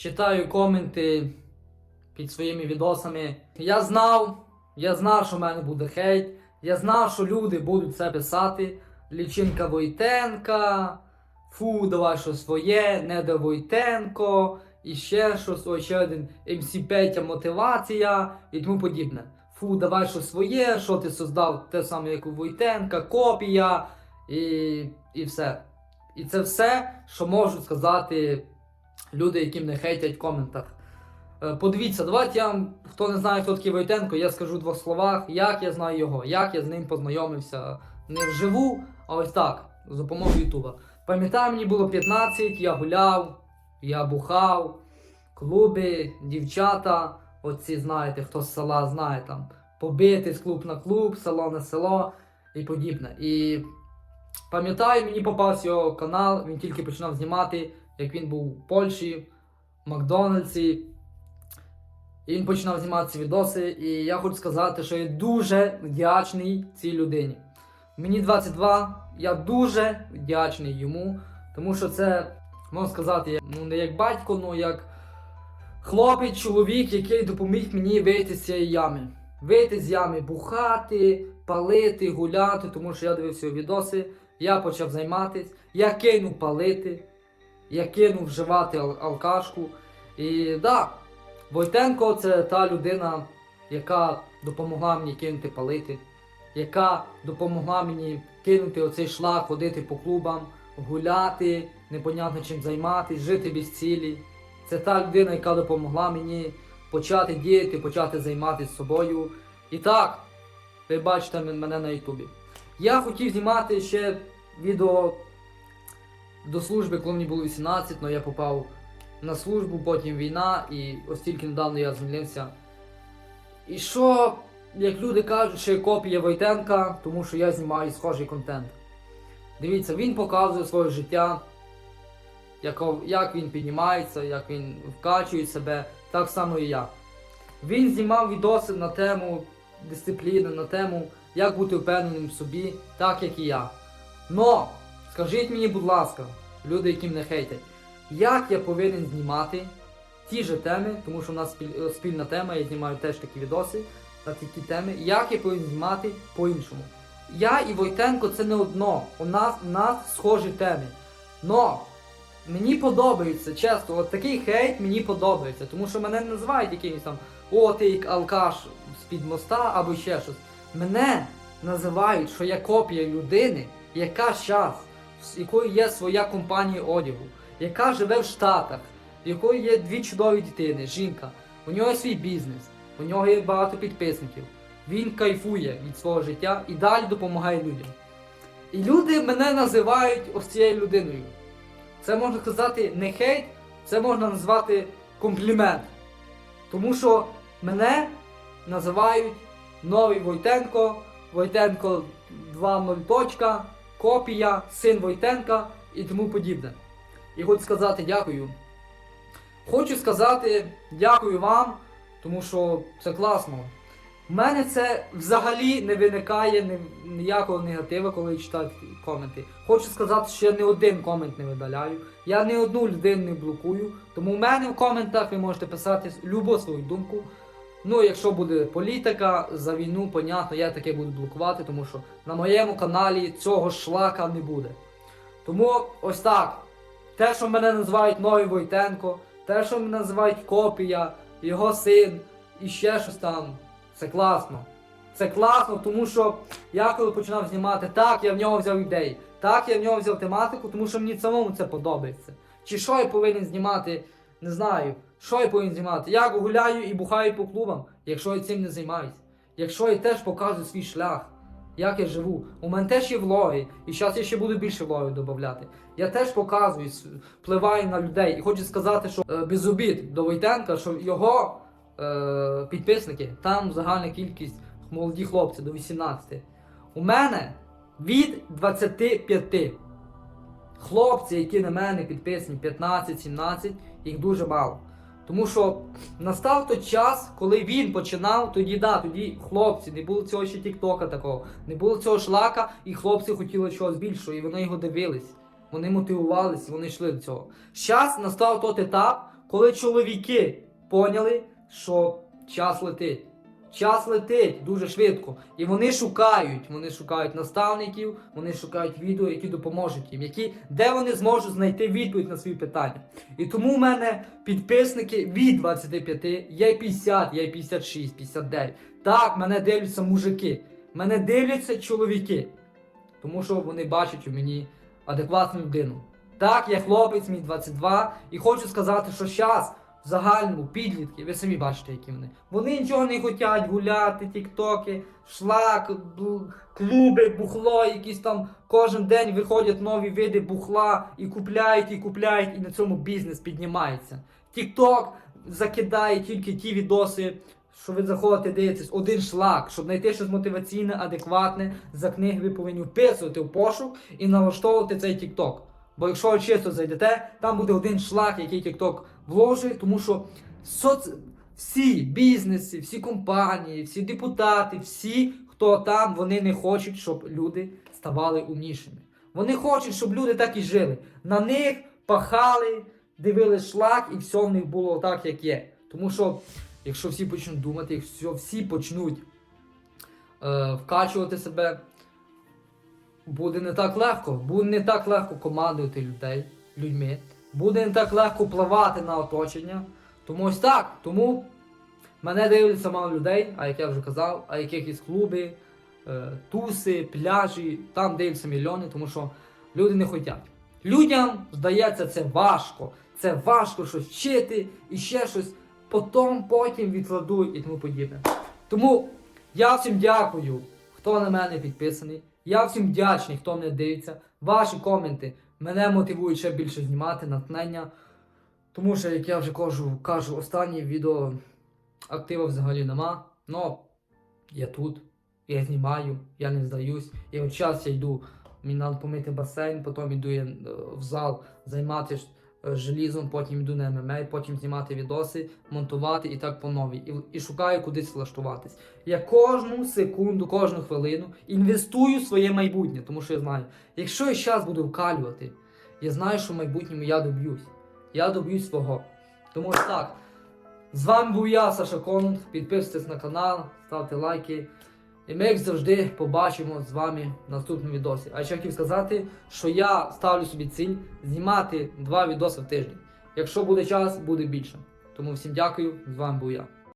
читаю коменти під своїми відосами. Я знав, я знав, що в мене буде хейт. Я знав, що люди будуть це писати. Лічинка Войтенка, фу, давай що своє, не до Войтенко, і ще щось, ой, ще один МС Петя мотивація і тому подібне. Фу, давай що своє, що ти создав те саме, як у Войтенка, копія і, і все. І це все, що можуть сказати люди, які мене хейтять в коментах. Е, Подивіться, давайте я вам, хто не знає, хто такий Войтенко, я скажу в двох словах, як я знаю його, як я з ним познайомився не вживу, а ось так, з допомогою Ютуба. Пам'ятаю, мені було 15, я гуляв, я бухав, клуби, дівчата, оці знаєте, хто з села знає там, побити з клуб на клуб, село на село і подібне. І пам'ятаю, мені попався його канал, він тільки починав знімати, як він був в Польщі, в Макдональдсі. І він починав знімати ці відоси, і я хочу сказати, що я дуже вдячний цій людині. Мені 22, я дуже вдячний йому, тому що це, можна сказати, ну не як батько, ну як хлопець, чоловік, який допоміг мені вийти з цієї ями. Вийти з ями, бухати, палити, гуляти, тому що я дивився відоси, я почав займатися, я кинув палити, я кинув вживати алкашку. І да, Войтенко це та людина, яка допомогла мені кинути палити, яка допомогла мені кинути оцей шлак, ходити по клубам, гуляти, непонятно чим займатися, жити без цілі. Це та людина, яка допомогла мені почати діяти, почати займатися собою. І так, ви бачите мене на Ютубі. Я хотів знімати ще відео до служби, коли мені було 18, але я попав на службу, потім війна, і ось тільки недавно я звільнився. І що, як люди кажуть, що я копія Войтенка, тому що я знімаю схожий контент. Дивіться, він показує своє життя, як він піднімається, як він вкачує себе, так само і я. Він знімав відоси на тему дисципліни, на тему, як бути впевненим в собі, так як і я. Но, скажіть мені, будь ласка, люди, які мене хейтять, як я повинен знімати ті ж теми, тому що в нас е, спільна тема, я знімаю теж такі відоси на такі теми, як я повинен знімати по-іншому. Я і Войтенко це не одно. У нас, у нас схожі теми. Но мені подобається, чесно, от такий хейт мені подобається, тому що мене не називають якимось там о, ти як алкаш з-під моста або ще щось. Мене називають, що я копія людини, яка щас, з якої є своя компанія одягу, яка живе в Штатах, в якої є дві чудові дитини, жінка. У нього є свій бізнес, у нього є багато підписників. Він кайфує від свого життя і далі допомагає людям. І люди мене називають ось цією людиною. Це можна сказати не хейт, це можна назвати комплімент. Тому що мене називають новий Войтенко, Войтенко 2.0 точка, копія, син Войтенка і тому подібне. І хочу сказати дякую. Хочу сказати дякую вам, тому що це класно. У мене це взагалі не виникає ніякого негативу, коли читаю коменти. Хочу сказати, що я не один комент не видаляю, я не одну людину не блокую. Тому в мене в коментах ви можете писати любу свою думку. Ну, якщо буде політика за війну, понятно, я таке буду блокувати, тому що на моєму каналі цього шлака не буде. Тому ось так. Те, що мене називають Новий Войтенко, те, що мене називають копія, його син і ще щось там. Це класно. Це класно, тому що я коли починав знімати, так, я в нього взяв ідеї, так, я в нього взяв тематику, тому що мені самому це подобається. Чи що я повинен знімати, не знаю, що я повинен знімати. Я гуляю і бухаю по клубам, якщо я цим не займаюся. Якщо я теж показую свій шлях, як я живу. У мене теж є влоги, і зараз я ще буду більше влогів додати. Я теж показую, впливаю на людей. І хочу сказати, що е, без обід до Войтенка, що його е, підписники, там загальна кількість молоді хлопці до 18. У мене від 25. Хлопці, які на мене підписані 15-17, їх дуже мало. Тому що настав той час, коли він починав, тоді да, тоді хлопці, не було цього ще тіктока такого, не було цього шлака, і хлопці хотіли чогось більшого, і вони його дивились. Вони мотивувалися, вони йшли до цього. Зараз настав той етап, коли чоловіки поняли, що час летить. Час летить дуже швидко. І вони шукають, вони шукають наставників, вони шукають відео, які допоможуть їм, які, де вони зможуть знайти відповідь на свої питання. І тому в мене підписники від 25, є 50, є 56, 59. Так, мене дивляться мужики, мене дивляться чоловіки. Тому що вони бачать у мені адекватну людину. Так, я хлопець, мій 22, і хочу сказати, що зараз в загальному підлітки, ви самі бачите, які вони. Вони нічого не хочуть гуляти, тіктоки, шлак, клуби, бухло, якісь там кожен день виходять нові види бухла і купляють, і купляють, і на цьому бізнес піднімається. Тікток закидає тільки ті відоси, що ви заходите, дивитесь один шлак, щоб знайти щось мотиваційне, адекватне за книги, ви повинні вписувати в пошук і налаштовувати цей тікток. Бо якщо ви чисто зайдете, там буде один шлак, який TikTok вложить, тому що соц... всі бізнеси, всі компанії, всі депутати, всі, хто там, вони не хочуть, щоб люди ставали умнішими. Вони хочуть, щоб люди так і жили. На них пахали, дивились шлак, і все в них було так, як є. Тому що, якщо всі почнуть думати, якщо всі почнуть е, вкачувати себе, буде не так легко. Буде не так легко командувати людей, людьми. Буде не так легко впливати на оточення. Тому ось так. Тому мене дивляться мало людей, а як я вже казав, а якихось клуби, е, туси, пляжі, там дивляться мільйони, тому що люди не хочуть. Людям здається, це важко. Це важко щось вчити і ще щось. Потім, потім відкладуть і тому подібне. Тому я всім дякую, хто на мене підписаний. Я всім вдячний, хто мене дивиться. Ваші коменти мене мотивує ще більше знімати натхнення. Тому що, як я вже кажу, кажу останнє відео актива взагалі нема. Но я тут, я знімаю, я не здаюсь. І от час я йду, мені треба помити басейн, потім йду я е, в зал займатися желізом, потім йду на ММА, потім знімати відоси, монтувати і так по новій. І, і шукаю кудись влаштуватись. Я кожну секунду, кожну хвилину інвестую в своє майбутнє, тому що я знаю, якщо я зараз буду вкалювати, я знаю, що в майбутньому я доб'юсь. Я доб'юсь свого. Тому ось так. З вами був я, Саша Конунг. Підписуйтесь на канал, ставте лайки. І ми, як завжди, побачимо з вами в наступному відосі. А ще хотів сказати, що я ставлю собі ціль знімати два відоси в тиждень. Якщо буде час, буде більше. Тому всім дякую, з вами був я.